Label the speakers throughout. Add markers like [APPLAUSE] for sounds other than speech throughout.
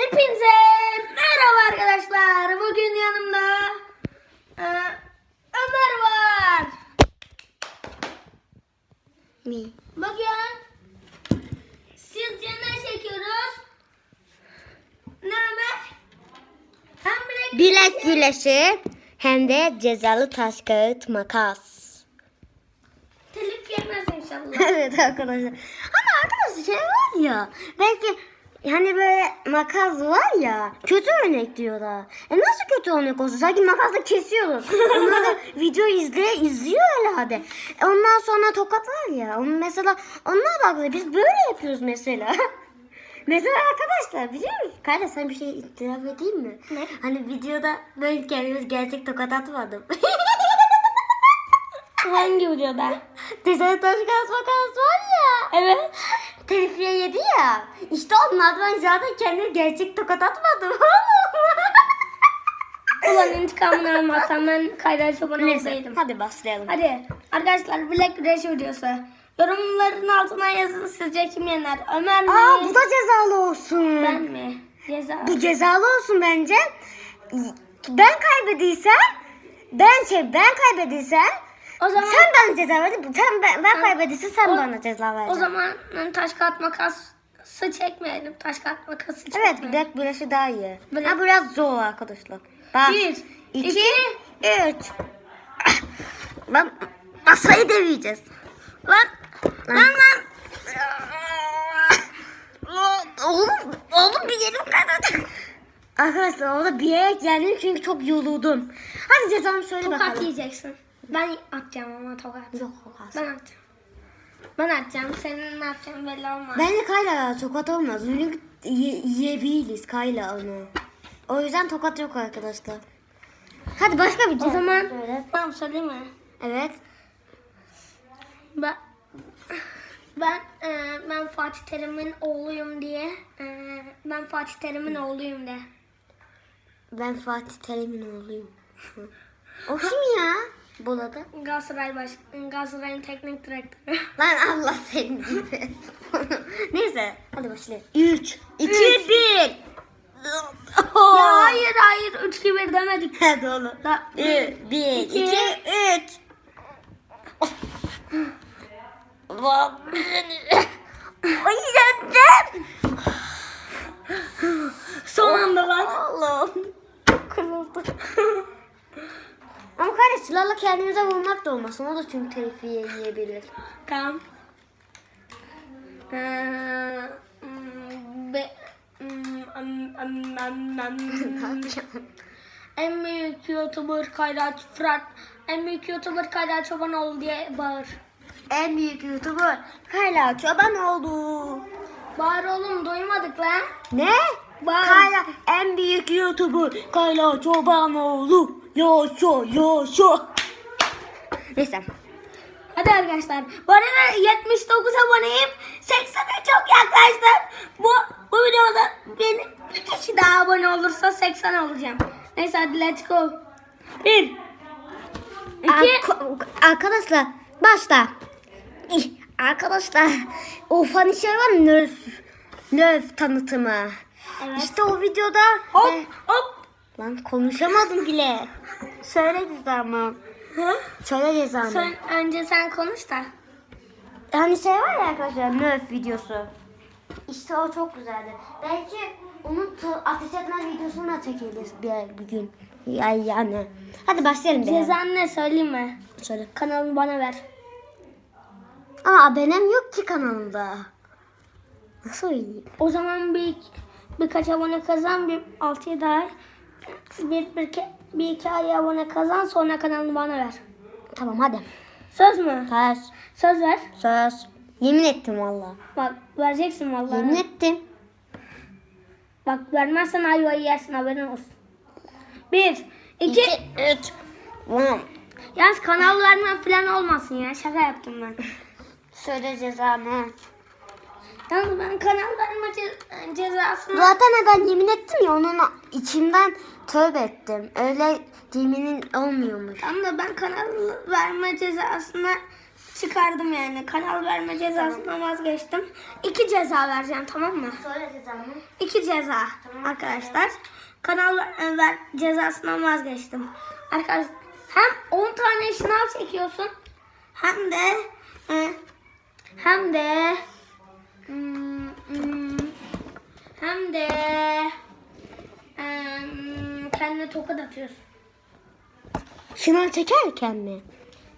Speaker 1: Hepinize merhaba arkadaşlar. Bugün yanımda e, Ömer var.
Speaker 2: Mi?
Speaker 1: Bugün sizce ne çekiyoruz? Ne Ömer? Hem bilek,
Speaker 2: Bilek güreşi hem de cezalı taş kağıt makas.
Speaker 1: telif yemez inşallah. [LAUGHS]
Speaker 2: evet arkadaşlar. Ama arkadaşlar şey var ya. Belki hani böyle makas var ya. Kötü örnek diyorlar. E nasıl kötü örnek olsun? Sanki makasla kesiyoruz. Onlar da [LAUGHS] video izle, izliyor herhalde. E ondan sonra tokat var ya. Onun mesela onlar da haklı. Biz böyle yapıyoruz mesela. [LAUGHS] Mesela arkadaşlar biliyor musun? Kayra sen bir şey itiraf edeyim mi?
Speaker 1: Ne?
Speaker 2: Hani videoda ben kendimiz gerçek tokat atmadım. [LAUGHS]
Speaker 1: Hangi videoda?
Speaker 2: Tesadüf taş kağıt makas var ya.
Speaker 1: Evet.
Speaker 2: Telifiye yedi ya. İşte onlardan zaten kendim gerçek tokat atmadım. [LAUGHS]
Speaker 1: Ulan intikamını almazsam ben Kayra Çoban olsaydım.
Speaker 2: hadi başlayalım.
Speaker 1: Hadi arkadaşlar bilek güreşi videosu. Yorumların altına yazın sizce kim yener? Ömer mi?
Speaker 2: Aa bu da cezalı olsun.
Speaker 1: Ben mi? Ceza.
Speaker 2: Bu cezalı olsun bence. Ben kaybediysem ben şey ben kaybediysem
Speaker 1: O zaman
Speaker 2: sen bana ceza verdin. Sen ben, ben kaybediysen sen
Speaker 1: O-
Speaker 2: bana ceza
Speaker 1: o
Speaker 2: vereceksin.
Speaker 1: zaman taş kağıt makası çekmeyelim. Taş kağıt makası
Speaker 2: Evet
Speaker 1: çekmeyelim.
Speaker 2: bilek güreşi daha iyi.
Speaker 1: Bilek-
Speaker 2: Ha biraz zor arkadaşlar. Bak.
Speaker 1: Bir,
Speaker 2: iki,
Speaker 1: iki,
Speaker 2: üç. [COUGHS] Lan masayı deveyeceğiz.
Speaker 1: Lan lan [COUGHS] lan.
Speaker 2: Oğlum, oğlum bir yerim kanadı. Arkadaşlar orada bir yere geldim çünkü çok yoruldum. Hadi cezamı söyle
Speaker 1: Tokat
Speaker 2: bakalım.
Speaker 1: yiyeceksin. Ben atacağım ama tokat.
Speaker 2: Yok tokat.
Speaker 1: Ben atacağım. Ben atacağım. Senin ne yapacağın belli olmaz.
Speaker 2: Bence Kayla tokat olmaz. Çünkü ye, yiyebiliriz Kayla onu. O yüzden tokat yok arkadaşlar. Hadi başka bir
Speaker 1: o zaman
Speaker 2: söyle.
Speaker 1: ben söyleyeyim mi?
Speaker 2: Evet.
Speaker 1: Ben ben e, ben Fatih Terim'in oğluyum diye e, ben Fatih Terim'in oğluyum de.
Speaker 2: Ben Fatih Terim'in oğluyum. o kim ya? Buladı.
Speaker 1: Galatasaray baş Galatasaray'ın teknik direktörü. [LAUGHS]
Speaker 2: Lan Allah senin gibi. [LAUGHS] Neyse hadi başlayalım. 3, 2, 1.
Speaker 1: ya hayır hayır 3 2 1 demedik.
Speaker 2: Oğlum.
Speaker 1: Da,
Speaker 2: 1, 2,
Speaker 1: İki.
Speaker 2: 3. Ay yendim.
Speaker 1: son anda lan.
Speaker 2: Allah'ım. Kırıldı. [LAUGHS] Kardeş silahla kendimize vurmak da olmasın. O da çünkü telifiye yiyebilir.
Speaker 1: Tamam. Ee, be, en büyük YouTuber Kayra Fırat. En büyük YouTuber Kayra Çobanoğlu diye bağır.
Speaker 2: en büyük YouTuber Kayla Çoban oldu.
Speaker 1: Bağır oğlum duymadık lan.
Speaker 2: Ne?
Speaker 1: Bağır.
Speaker 2: Kayla en büyük YouTuber Kayla Çobanoğlu. Yaşa yaşa. Neyse.
Speaker 1: Hadi arkadaşlar. Bu arada 79 aboneyim. 80'e çok yaklaştım. Bu, bu videoda benim bir kişi daha abone olursa 80 olacağım. Neyse hadi let's go. 1 2
Speaker 2: Arka- arkadaşlar başla. Arkadaşlar o funny şey var? Nerf, Nerf tanıtımı.
Speaker 1: Evet.
Speaker 2: İşte o videoda
Speaker 1: Hop
Speaker 2: e,
Speaker 1: hop.
Speaker 2: Lan konuşamadım bile. Söyle cezamı.
Speaker 1: Hı?
Speaker 2: Söyle cezamı.
Speaker 1: Sen, önce sen konuş da.
Speaker 2: Hani şey var ya arkadaşlar Nerf videosu. İşte o çok güzeldi. Belki onun ateş etmez videosunu da çekeriz bir, bir gün. Yani, yani. Hadi başlayalım. be.
Speaker 1: Cezan ne söyleyeyim mi?
Speaker 2: Söyle.
Speaker 1: Kanalını bana ver.
Speaker 2: Ama abonem yok ki kanalımda. Nasıl iyi?
Speaker 1: O zaman bir birkaç abone kazan bir 6 ay bir, bir, iki- bir iki ay abone kazan sonra kanalını bana ver.
Speaker 2: Tamam hadi.
Speaker 1: Söz mü?
Speaker 2: Söz.
Speaker 1: Söz ver.
Speaker 2: Söz. Yemin ettim valla.
Speaker 1: Bak vereceksin vallahi.
Speaker 2: Yemin ettim.
Speaker 1: Bak vermezsen ayvayı yersin haberin olsun. Bir, iki.
Speaker 2: üç. Tamam.
Speaker 1: Yalnız kanal verme falan olmasın ya. Şaka yaptım ben. [LAUGHS]
Speaker 2: Söyle cezanı.
Speaker 1: Yalnız ben kanal verme ce- cezasını...
Speaker 2: Zaten ben yemin ettim ya onun içimden tövbe ettim. Öyle yeminin olmuyormuş.
Speaker 1: Tam da ben kanal verme cezasını çıkardım yani. Kanal verme cezasından vazgeçtim. İki ceza vereceğim tamam mı?
Speaker 2: Söyle cezamı.
Speaker 1: İki ceza arkadaşlar. Kanal ver, ver cezasından vazgeçtim. Arkadaşlar hem 10 tane şınav çekiyorsun hem de e, hem de hem de kendine tokat atıyorsun.
Speaker 2: Şınav çekerken mi?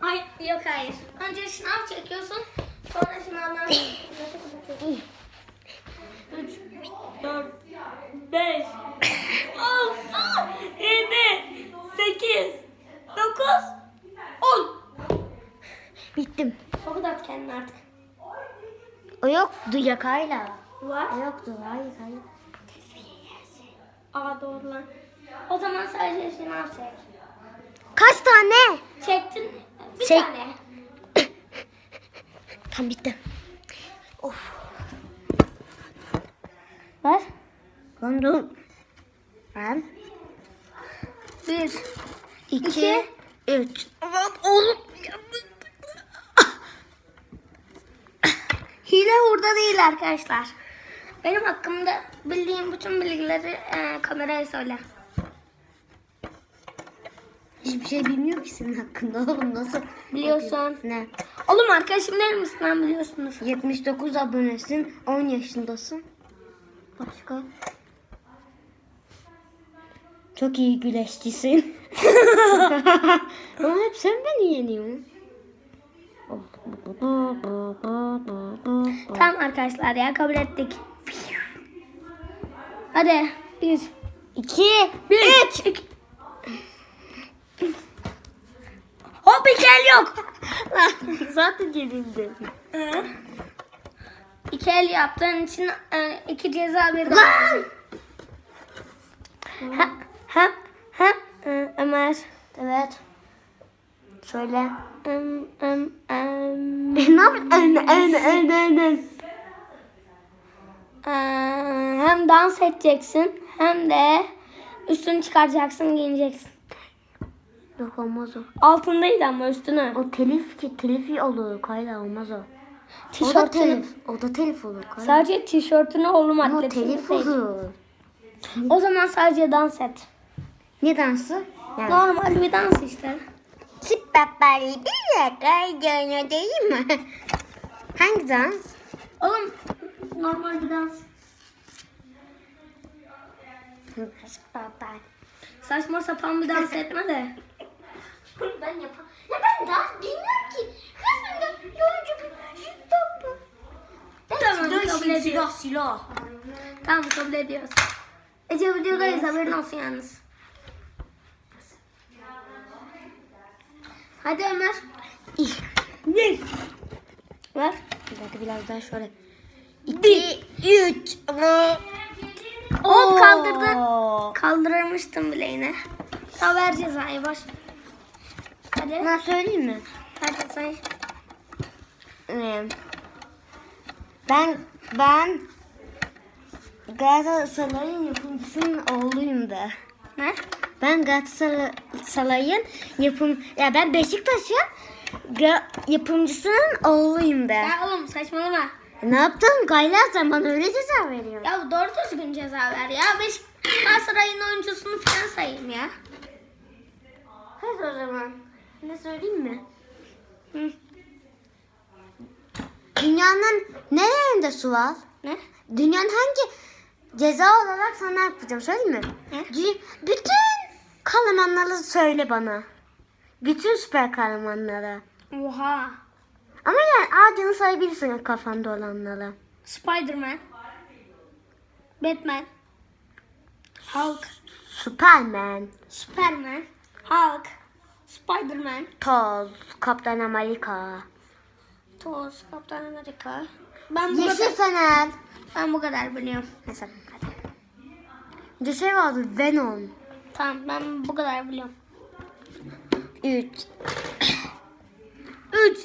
Speaker 1: Ay yok hayır. Önce şınav çekiyorsun. Sonra şınavdan 3 4 5 6 7 8 9 10
Speaker 2: Bittim.
Speaker 1: Tokat at kendine artık.
Speaker 2: O yoktu yakayla.
Speaker 1: Var.
Speaker 2: O yoktu. Hayır hayır.
Speaker 1: Aa doğru lan. O zaman sadece şınav çek.
Speaker 2: Kaç tane?
Speaker 1: Çektin. Bir
Speaker 2: Çek.
Speaker 1: tane. [LAUGHS]
Speaker 2: Tam bitti. Of.
Speaker 1: Ver.
Speaker 2: Lan dur. Ben.
Speaker 1: 1
Speaker 2: iki,
Speaker 1: İki.
Speaker 2: üç. Aman oğlum.
Speaker 1: Hile hurda değil arkadaşlar. Benim hakkımda bildiğim bütün bilgileri e, kameraya söyle.
Speaker 2: Hiçbir şey bilmiyor ki senin hakkında oğlum nasıl?
Speaker 1: Biliyorsun.
Speaker 2: Ne?
Speaker 1: Oğlum arkadaşım değil misin lan biliyorsunuz.
Speaker 2: 79 abonesin, 10 yaşındasın. Başka? Çok iyi güleşçisin. Ama [LAUGHS] hep sen beni yeniyorsun.
Speaker 1: Tamam arkadaşlar ya kabul ettik. Hadi. Bir.
Speaker 2: 2
Speaker 1: Bir. Üç. iki. Hop iki el yok. [LAUGHS]
Speaker 2: Zaten.
Speaker 1: Ee, İki el yaptığın için e, iki ceza.
Speaker 2: Lan!
Speaker 1: Ha, ha, ha, Ömer.
Speaker 2: Evet. Söyle.
Speaker 1: Em, em, em. [LAUGHS]
Speaker 2: ne yapıyorsun? Ön, ön, ön.
Speaker 1: Ee, hem dans edeceksin hem de üstünü çıkaracaksın giyineceksin.
Speaker 2: Yok olmaz o.
Speaker 1: Altındaydı ama üstüne.
Speaker 2: O telif ki telif olur. Kayla olmaz o. O da
Speaker 1: Tişörtünü.
Speaker 2: telif. O da telif olur. Kayla.
Speaker 1: Sadece tişörtünü oğlum
Speaker 2: Ama
Speaker 1: atletini
Speaker 2: telif
Speaker 1: seç.
Speaker 2: olur.
Speaker 1: O zaman sadece dans et.
Speaker 2: Ne dansı? Yani.
Speaker 1: Normal bir dans işte.
Speaker 2: Süper bir dakika değil mi? Hangi dans?
Speaker 1: Oğlum normal bir dans. Saçma sapan bir dans etme de.
Speaker 2: ben yapam. Ya ben dans bilmiyorum ki. Kız ben de yolcu bir şey topu.
Speaker 1: Tamam kabul ediyoruz.
Speaker 2: silah.
Speaker 1: Tamam kabul ediyoruz. Ece videodayız haberin olsun yalnız. Hadi Ömer.
Speaker 2: Bir.
Speaker 1: Ver.
Speaker 2: Bir dakika biraz daha şöyle. İki, üç.
Speaker 1: Hop kaldırdın. Kaldırmıştım bile yine. Tamam ver cezayı baş. Hadi.
Speaker 2: Ben söyleyeyim mi?
Speaker 1: Hadi say.
Speaker 2: Ee, Ben ben Galatasaray'ın yapımcısının oğluyum da.
Speaker 1: Ne?
Speaker 2: Ben Galatasaray'ın yapım ya ben Beşiktaş'ın yapımcısının oğluyum da.
Speaker 1: Ya oğlum saçmalama.
Speaker 2: Ne yaptın? Gaylazdan bana öyle ceza veriyor.
Speaker 1: Ya doğru düzgün ceza ver ya. Beş Galatasaray'ın oyuncusunu falan sayayım ya.
Speaker 2: Hadi o zaman. Ne söyleyeyim mi?
Speaker 1: Hı.
Speaker 2: Dünyanın nerelerinde su var?
Speaker 1: Ne?
Speaker 2: Dünyanın hangi ceza olarak sana yapacağım söyleyeyim mi?
Speaker 1: Ne?
Speaker 2: Bütün kahramanları söyle bana. Bütün süper kahramanları.
Speaker 1: Oha.
Speaker 2: Ama yani ağacını sayabilirsin kafanda olanları.
Speaker 1: Spiderman. Batman. Hulk.
Speaker 2: Superman,
Speaker 1: Superman. Hulk. Spiderman.
Speaker 2: Thor, Kaptan Amerika,
Speaker 1: Thor. Kaptan Amerika. Ben bu
Speaker 2: Yeşil
Speaker 1: kadar,
Speaker 2: Fener.
Speaker 1: ben bu kadar biliyorum.
Speaker 2: Mesela. Bir de şey vardı Venom.
Speaker 1: Tamam ben bu kadar biliyorum.
Speaker 2: 3,
Speaker 1: 3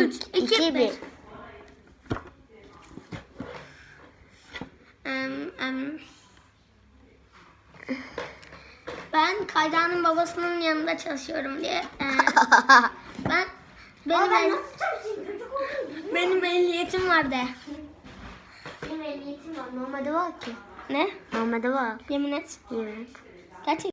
Speaker 1: 3 2
Speaker 2: 2,
Speaker 1: 1
Speaker 2: 1.
Speaker 1: Em, em. Ben Kayra'nın babasının yanında çalışıyorum diye. e, [LAUGHS] ben Benim,
Speaker 2: ben
Speaker 1: el- benim ehliyetim var de.
Speaker 2: Benim ehliyetim var. Normalde var ki.
Speaker 1: Ne?
Speaker 2: Normalde var.
Speaker 1: Yemin et.
Speaker 2: Evet.
Speaker 1: Gerçek.